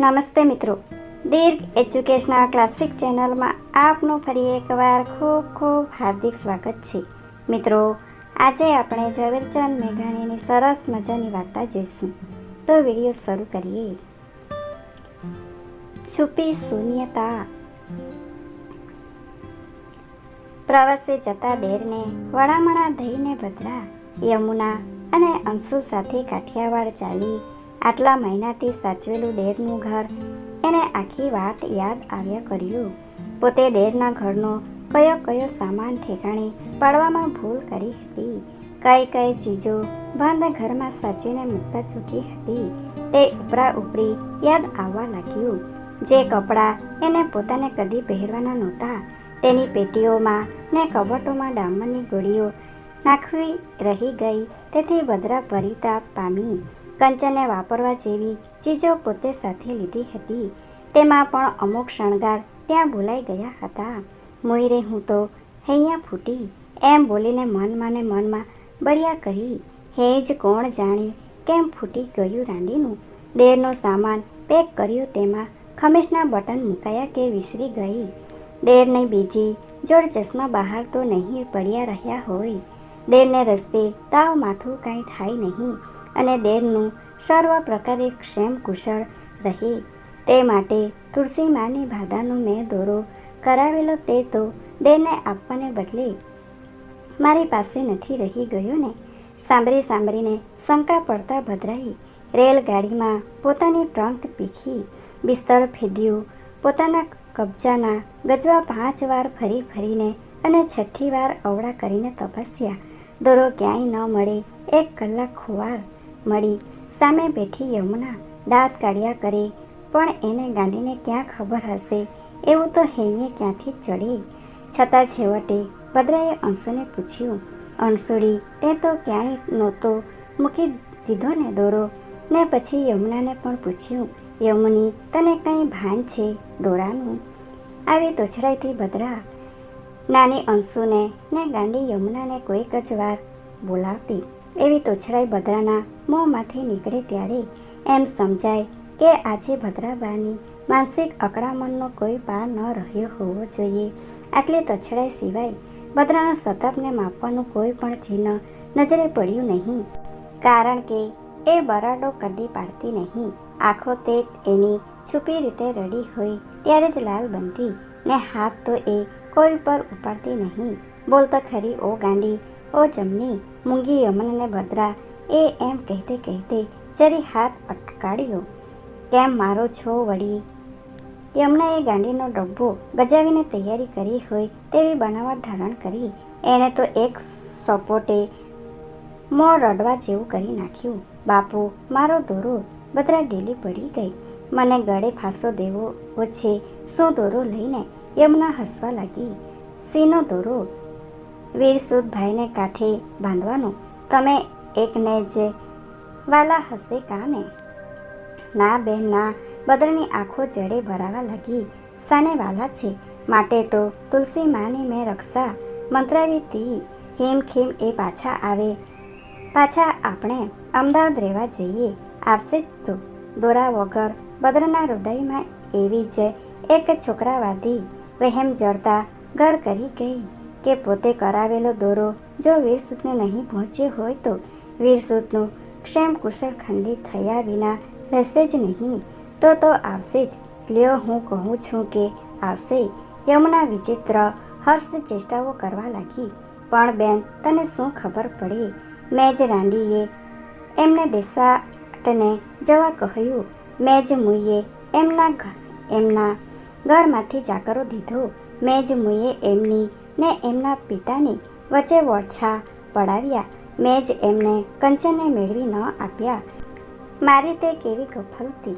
નમસ્તે મિત્રો. દીર્ઘ educational classic ચેનલમાં આપનું ફરી એકવાર ખૂબ ખૂબ હાર્દિક સ્વાગત છે. મિત્રો, આજે આપણે ઝવેરચંદ મેઘાણીની સરસ મજાની વાર્તા જોઈશું. તો વીડિયો શરૂ કરીએ. છુપી શૂન્યતા. પ્રવાસે જતા દેરને, વડામણા દઈને ભદ્રા, યમુના અને અંશુ સાથે કાઠિયાવાડ ચાલી આટલા મહિનાથી સાચવેલું દેરનું ઘર. એને આખી વાત યાદ આવ્યા કર્યું. પોતે દેરના ઘરનો કયો કયો સામાન ઠેકાણે પાડવામાં ભૂલ કરી હતી. કઈ કઈ ચીજો બંધ ઘરમાં સાચવીને મૂકતા ચૂકી હતી. તે ઉપરા ઉપરી યાદ આવવા લાગ્યું. જે કપડાં એને પોતાને કદી પહેરવાના નહોતા. તેની પેટીઓમાં ને કબટોમાં ડામરની ગોળીઓ નાખવી રહી ગઈ. તેથી બદરા પરિતાપ પામી. કંચનને વાપરવા જેવી ચીજો પોતે સાથે લીધી હતી. તેમાં પણ અમુક શણગાર ત્યાં ભૂલાઈ ગયા હતા. મોયરે હું તો હૈયા ફૂટી, એમ બોલીને મનમાં ને મનમાં બળિયા કરી હે જ કોણ જાણે કેમ ફૂટી ગયું રાંધીનું? દેરનો સામાન પેક કર્યો તેમાં ખમીસના બટન મુકાયા કે વિસરી ગઈ. દેરની બીજી જોડ ચશ્મા બહાર તો નહીં પડ્યા રહ્યા હોય. દેરને રસ્તે તાવ માથું કાંઈ થાય નહીં. અને દેરનું સર્વ પ્રકારે ક્ષેમ કુશળ રહે. તે માટે તુલસી માની ભાદાનો મેં દોરો કરાવેલો તે તો દેરને આપવાને બદલે મારી પાસે નથી રહી ગયો ને. સાંભળી સાંભળીને શંકા પડતા ભદ્રાઈ રેલગાડીમાં પોતાની ટ્રંક પીખી બિસ્તર ફેદ્યું. પોતાના કબજાના ગજવા પાંચ વાર ફરી ફરીને અને છઠ્ઠી વાર અવળા કરીને તપસ્યા. દોરો ક્યાંય ન મળે એક કલાક ખુવાર મળી. સામે બેઠી યમુના દાંત કાઢ્યા કરે, પણ એને ગાંડીને ક્યાં ખબર હશે? એવું તો હૈયે ક્યાંથી ચડે? છતાં છેવટે ભદ્રાએ અંશુને પૂછ્યું અંશુડી તે તો ક્યાંય નહોતો. મૂકી દીધો ને દોરો. ને પછી યમુનાને પણ પૂછ્યું, યમુની, તને કંઈ ભાન છે દોરાનું? આવી તોછડાઈથી ભદ્રા નાની અંશુને ને ગાંડી યમુનાને કોઈક જ વાર બોલાવતી એવી તોછડાઈ ભદ્રાના મોંમાંથી નીકળે ત્યારે એમ સમજાય કે આજે ભદ્રાબાની માનસિક અકળામણનો કોઈ પાર ન રહ્યો હોવો જોઈએ. આટલી તોછડાઈ સિવાય ભદ્રાના સતપને માપવાનું કોઈ પણ ચિહ્ન નજરે પડ્યું નહીં. કારણ કે એ બરાડો કદી પાડતી નહીં. આખો તે એની છુપી રીતે રડી હોય ત્યારે જ લાલ બનતી ને હાથ તો એ કોઈ પર ઉપાડતી નહીં. બોલતો ખરી ઓ ગાંડી ઓ જમની, મૂંગી યમન અને ભદ્રા એ એમ કહેતે કહેતે જરી હાથ અટકાડ્યો કેમ મારો છો વળી? યમુનાએ ગાંડીનો ડબ્બો ગજાવીને તૈયારી કરી હોય તેવી બનાવટ ધારણ કરી. એણે તો એક સપોટે મોં રડવા જેવું કરી નાખ્યું. બાપુ, મારો દોરો બદરા ઢીલી પડી ગઈ. મને ગળે ફાંસો દેવો છે. શું દોરો લઈને યમુના હસવા લાગી? સીનો દોરો વીરસુદ ભાઈને કાંઠે બાંધવાનું? તમે એકને જ વાલા હશે કાને? ના બેન, ના. બદરની આંખો જડે ભરાવા લાગી. સાને વાલા છે. માટે તો તુલસી માની મેં રક્ષા. મંત્રાવી તી. હેમ ખેમ એ પાછા આવે. પાછા આપણે અમદાવાદ રહેવા જઈએ. આવશે જ તો. દોરા વગર બદ્રના હૃદયમાં એવી જ એક છોકરાવાદી વહેમ જડતા ઘર કરી ગઈ. કે પોતે કરાવેલો દોરો જો વીરસૂતને નહીં પહોંચ્યો હોય તો વીરસૂતનું ક્ષેમ કુશળ ખંડિત થયા વિના રહેશે જ નહીં. તો તો આવશે જ. લ્યો હું કહું છું કે આવશે. યમુના વિચિત્ર હર્ષ ચેષ્ટાઓ કરવા લાગી. પણ બેન, તને શું ખબર પડે? મેં જ રાંડીએ એમને દેસાટને જવા કહ્યું. મેં જ મુઈએ એમના એમના ઘરમાંથી જાકરો દીધો. મેં જ મુઈએ એમની ને એમના પિતાની વચ્ચે ઓછા પડાવ્યા. મેં જ એમને કંચનને મેળવી ન આપ્યા. મારી તે કેવી ગફલતી.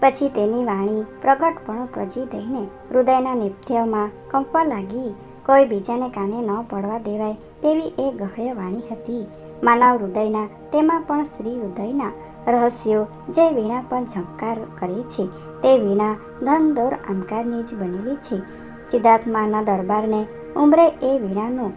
પછી તેની વાણી પ્રગટપણું ત્વજી દઈને હૃદયના નિત્યમાં કંપવા લાગી. કોઈ બીજાને કાને ન પડવા દેવાય તેવી એ ગહ્ય વાણી હતી. માનવ હૃદયના તેમાં પણ શ્રી હૃદયના રહસ્યો જે વીણા પણ ઝંકાર કરે છે, તે વીણા ધન, દોર આમકારની જ બનેલી છે. ચિદાત્માના દરબારને ઉમરે એ વીણાનું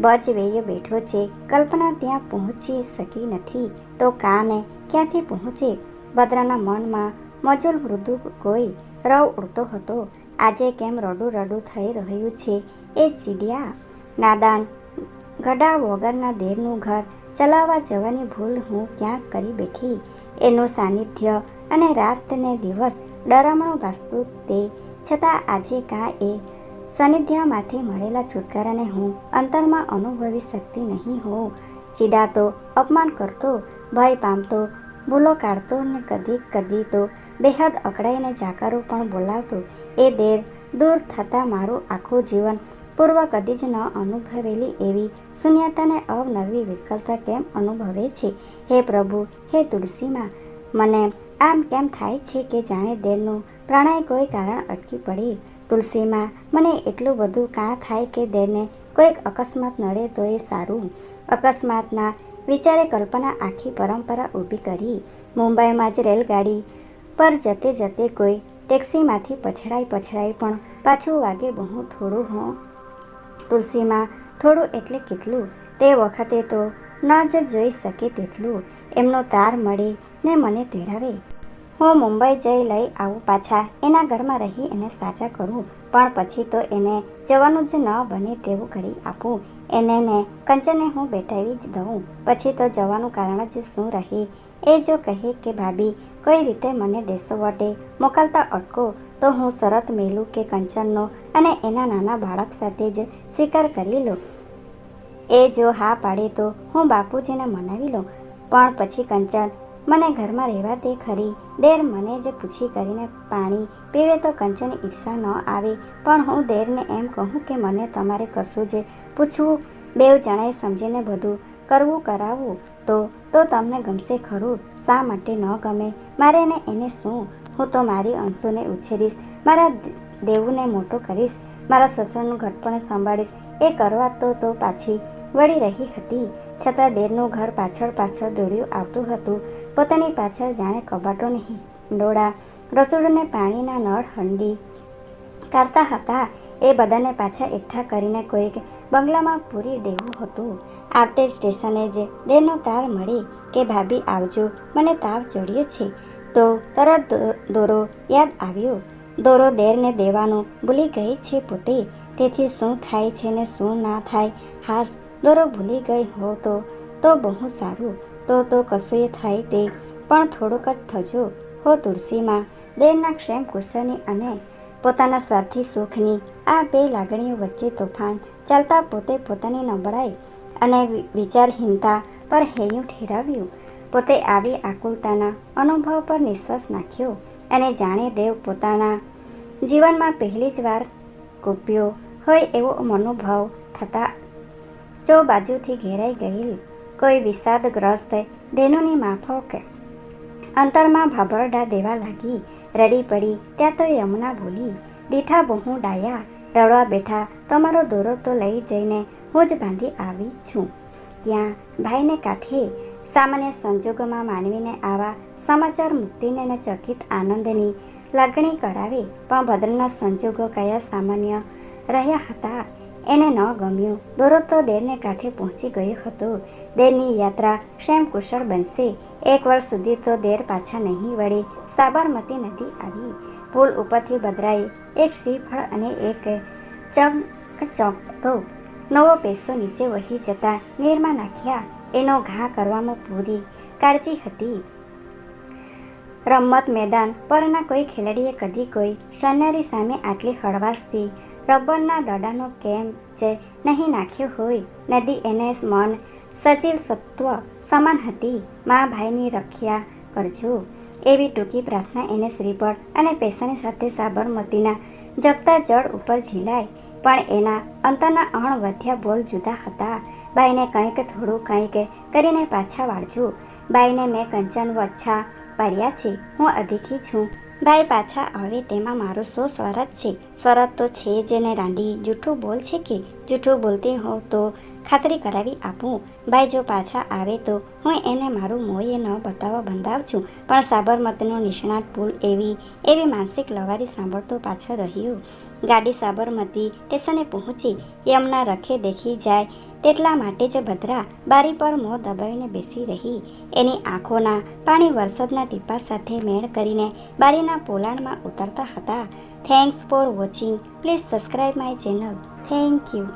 બજ વેયો બેઠો છે. કલ્પના ત્યાં પહોંચી શકી નથી. તો કાને ક્યાંથી પહોંચે? ભદ્રાના મનમાં મજૂર મૃદુ કોઈ રવ ઉડતો હતો. આજે કેમ રડું રડું થઈ રહ્યું છે? એ ચીડિયા. નાદાન, ગડા વગરના દેરનું ઘર ચલાવવા જવાની ભૂલ હું ક્યાંક કરી બેઠી? એનું સાનિધ્ય અને રાત ને દિવસ ડરામણું વાસ્તુ તે છતાં આજે કા એ સાનિધ્યમાંથી મળેલા છુટકારાને હું અંતરમાં અનુભવી શકતી નહીં હોઉં. ચીડાતો, અપમાન કરતો, ભય પામતો, ભૂલો કાઢતો ને કદી કદી તો બેહદ અકળાઈને જાકારો પણ બોલાવતો. એ દેર દૂર થતાં મારું આખું જીવન પૂર્વ કદી જ ન અનુભવેલી એવી શૂન્યતાને અવનવી વિકલતા કેમ અનુભવે છે? હે પ્રભુ, હે તુલસીમાં, મને આમ કેમ થાય છે કે જાણે દેરનું પ્રાણાય કોઈ કારણ અટકી પડી. તુલસીમાં, મને એટલું બધું કાં થાય કે દેરને કોઈક અકસ્માત નડે તો એ સારું. અકસ્માતના વિચારે કલ્પના આખી પરંપરા ઊભી કરી. મુંબઈમાં જ રેલગાડી પર જતે જતે કોઈ ટેક્સીમાંથી પછડાઈ પછડાઈ પણ પાછું વાગે બહુ થોડું, હોં. તુલસીમાં, થોડું એટલે કેટલું? તે વખતે તો ન જ જોઈ શકે તેટલું. એમનો તાર મળે ને મને તેડાવે. હું મુંબઈ જઈ લઈ આવું પાછા. એના ઘરમાં રહી એને સાચા કરું. પણ પછી તો એને જવાનું જ ન બને તેવું કરી આપું. એને ને કંચને હું બેઠાવી જ દઉં. પછી તો જવાનું કારણ જ શું રહે? એ જો કહે કે, ભાભી, કોઈ રીતે મને દેશો વટે મોકલતા અટકો? તો હું શરત મેલું કે કંચનનો અને એના નાના બાળક સાથે જ સ્વીકાર કરી લો એ જો હા પાડે તો હું બાપુજીને મનાવી લઉં. પણ પછી કંચન મને ઘરમાં રહેવા દે ખરી. દેર મને જ પૂછી કરીને પાણી પીવે તો કંચન ઈર્ષા ન આવે. પણ હું દેરને એમ કહું કે મને તમારે કશું જ પૂછવું. બેવ જણાએ સમજીને બધું કરવું કરાવવું તો તો તમને ગમશે ખરું? શા માટે ન ગમે? મારે ને એને શું? હું તો મારી અંશુને ઉછેરીશ. મારા દેવુને મોટો કરીશ. મારા સસરાનું ઘટપણ સંભાળીશ. એ કરવા તો તો પાછી વળી રહી હતી. છતાં દેરનું ઘર પાછળ પાછળ દોડ્યું આવતું હતું. પોતાની પાછળ જાણે કબાટોની હિંડોળા રસોડાને પાણીના નળ, હંડી કાઢતા હતા. એ બધાને પાછા એકઠા કરીને કોઈક બંગલામાં પૂરી દેવું હતું. આવતે સ્ટેશને જે દેરનો તાર મળી કે, ભાભી, આવજો. મને તાવ ચડ્યો છે. તો તરત દોરો યાદ આવ્યો. દોરો દેરને દેવાનું ભૂલી ગઈ છે પોતે. તેથી શું થાય છે ને શું ના થાય, હાસ દોરો ભૂલી ગઈ હો તો તો બહુ સારું. તો તો કશુંય થાય તે, પણ થોડુંક જ થજો. હો તુલસીમાં, દેરના ક્ષેમ કુશળની અને પોતાના સ્વાર્થી સુખની આ બે લાગણીઓ વચ્ચે તોફાન ચાલતા પોતે પોતાની નબળાઈ અને વિચારહીનતા પર હૈયું ઠેરાવ્યું. પોતે આવી આકુલતાના અનુભવ પર નિશ્વાસ નાખ્યો. અને જાણે દેવ પોતાના જીવનમાં પહેલી જ વાર કૂપ્યો હોય એવો મનોભાવ થતા ચો બાજુથી ઘેરાઈ ગયેલ કોઈ વિષાદગ્રસ્ત દેનોની માફક અંતરમાં ભાભરડા દેવા લાગી, રડી પડી. ત્યાં તો યમુના બોલી, દીઠા બહુ ડાયા, રડવા બેઠા, તમારો દોરો તો લઈ જઈને હું જ બાંધી આવી છું. ક્યાં ભાઈને કાંઠે સામાન્ય સંજોગોમાં માનવીને આવા સમાચાર મુક્તિને ચકિત આનંદની લાગણી કરાવે, પણ ભદ્રના સંજોગો કયા સામાન્ય રહ્યા હતા? એને ન ગમ્યું. દોરો તો દેરને કાંઠે પહોંચી ગયો હતો. દેરની યાત્રા ક્ષેમ કુશળ બનશે. એક વર્ષ સુધી તો દેર પાછા નહીં વળે. સાબરમતી નદી આવી. પુલ ઉપરથી બદરાઈ એક શ્રીફળ અને એક ચમક ચોંકતો નવો પેસો નીચે વહી જતા નીરમાં નાખ્યા. એનો ઘા કરવામાં પૂરી કાળજી હતી. રમત મેદાન પરના કોઈ ખેલાડીએ કદી કોઈ સન્નારી સામે આટલી હળવાશથી રબરના દડાનો કેમ જે નહીં નાખ્યો હોય? નદી એને મન સજીવ સત્વ સમાન હતી. મા ભાઈની રખ્યા કરજો. એવી ટૂંકી પ્રાર્થના એને શ્રીફળ અને પૈસાની સાથે સાબરમતીના જપતા જળ ઉપર ઝીલાય. પણ એના અંતરના અણવધ્યા બોલ જુદા હતા. બાઈને કંઈક થોડું કંઈક કરીને પાછા વાળજો. બાઈને મેં કંચન વચ્છા પાડ્યા છે. હું અધિકી છું. ભાઈ પાછા આવે તેમાં મારો સો સ્વરત છે? સ્વરત તો છે જ. ને રાંડી જૂઠું બોલ છે કે? જૂઠું બોલતી હોઉં તો ખાતરી કરાવી આપું. ભાઈ જો પાછા આવે તો હું એને મારું મોંએ ન બતાવવા બંધાવ છું પણ સાબરમતીનો નિષ્ણાત પુલ એવી એવી માનસિક લવારી સાંભળતો પાછળ રહ્યો. ગાડી સાબરમતી સ્ટેશને પહોંચી. યમના રખે દેખી જાય તેટલા માટે જ ભદ્રા બારી પર મોં દબાવીને બેસી રહી. એની આંખોના પાણી વરસાદના ટીપા સાથે મેળ કરીને બારીના પોલાણમાં ઉતરતા હતા. Thanks for watching please subscribe my channel thank you